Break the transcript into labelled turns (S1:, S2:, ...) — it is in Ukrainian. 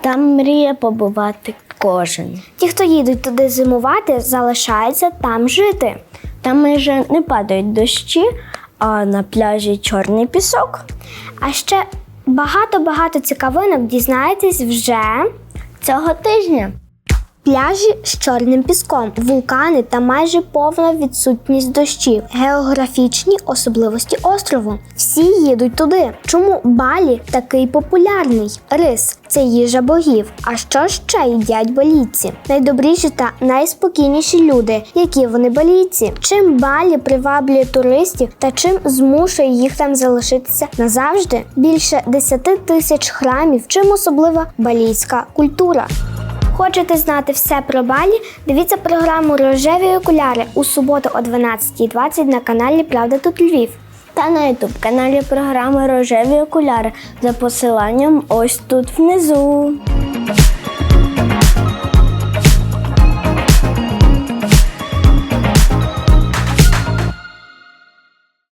S1: Там мріє побувати кожен.
S2: Ті, хто їдуть туди зимувати, залишаються там жити.
S1: Там майже не падають дощі, а на пляжі чорний пісок.
S2: А ще багато-багато цікавинок дізнаєтесь вже
S1: Цього тижня
S2: Пляжі з чорним піском, вулкани та майже повна відсутність дощів, географічні особливості острову. Всі їдуть туди. Чому Балі такий популярний? Рис це їжа богів. А що ще їдять балійці? Найдобріші та найспокійніші люди, які вони балійці. Чим Балі приваблює туристів та чим змушує їх там залишитися назавжди? Більше 10 тисяч храмів, чим особлива балійська культура. Хочете знати все про Балі? Дивіться програму Рожеві окуляри у суботу о 12.20 на каналі Правда тут Львів.
S1: та на ютуб каналі програми Рожеві окуляри за посиланням ось тут внизу.